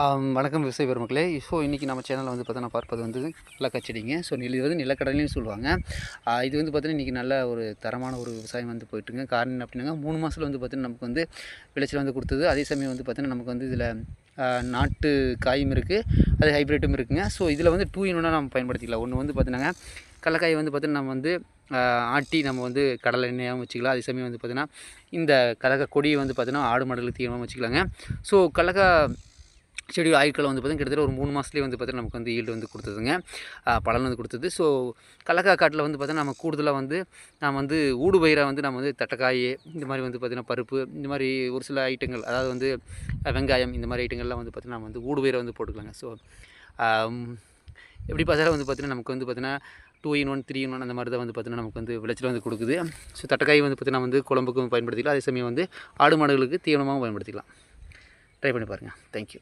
வணக்கம் விவசாய பெருமக்களே. ஸோ இன்றைக்கி நம்ம சேனலில் வந்து பார்த்தோன்னா பார்ப்பது வந்து நிலக்கச்செடிங்க செடிங்க ஸோ இது வந்து நிலக்கடலைன்னு சொல்லுவாங்க. இது வந்து பார்த்தீங்கன்னா இன்றைக்கி நல்ல ஒரு தரமான ஒரு விவசாயம் வந்து போயிட்டுருங்க காரணம் என்ன அப்படின்னாங்க மூணு மாதத்தில் வந்து பார்த்தீங்கன்னா நமக்கு வந்து விளைச்சல் வந்து கொடுத்தது. அதே சமயம் வந்து பார்த்திங்கன்னா நமக்கு வந்து இதில் நாட்டு காயும் இருக்குது அது ஹைப்ரிட்டும் இருக்குங்க. ஸோ இதில் வந்து டூ இன் நம்ம பயன்படுத்திக்கலாம். ஒன்று வந்து பார்த்தீங்கன்னா கடலக்காய் வந்து பார்த்தீங்கன்னா நம்ம வந்து ஆட்டி நம்ம வந்து கடலை எண்ணெயாகவும் வச்சுக்கலாம். அதே சமயம் வந்து பார்த்தீங்கன்னா இந்த கடலக்காய் கொடியை வந்து பார்த்திங்கன்னா ஆடு மாடுகளுக்கு தீவிரமாக வச்சுக்கலாங்க. ஸோ கடலக்காய் செடி ஆயுட்கள் வந்து பார்த்திங்கன்னா கிட்டத்தட்ட ஒரு மூணு மாதத்துலேயே வந்து பார்த்தீங்கன்னா நமக்கு வந்து ஈல்டு வந்து கொடுத்ததுங்க. பலன் வந்து கொடுத்தது. ஸோ கடலக்காய் காட்டில் வந்து பார்த்திங்கன்னா நம்ம கூடுதலாக வந்து நாம் வந்து ஊடு பயிராக வந்து நம்ம வந்து தட்டைக்காய் இந்த மாதிரி வந்து பார்த்திங்கன்னா பருப்பு இந்த மாதிரி ஒரு சில ஐட்டங்கள் அதாவது வந்து வெங்காயம் இந்த மாதிரி ஐட்டங்கள்லாம் வந்து பார்த்திங்கன்னா நம்ம வந்து ஊடு பயிரை வந்து போட்டுக்கலாங்க. ஸோ எப்படி பார்த்தாலும் வந்து பார்த்திங்கன்னா நமக்கு வந்து பார்த்திங்கன்னா two in one three in one அந்த மாதிரி தான் வந்து பார்த்திங்கன்னா நமக்கு வந்து விளைச்சல் வந்து கொடுக்குது. ஸோ தட்டைக்காய் வந்து பார்த்திங்கன்னா வந்து குழம்புக்கும் பயன்படுத்திக்கலாம். அதே சமயம் வந்து ஆடு மாடுகளுக்கு தீவனமாகவும் பயன்படுத்திக்கலாம். ட்ரை பண்ணி பாருங்கள் தேங்க்யூ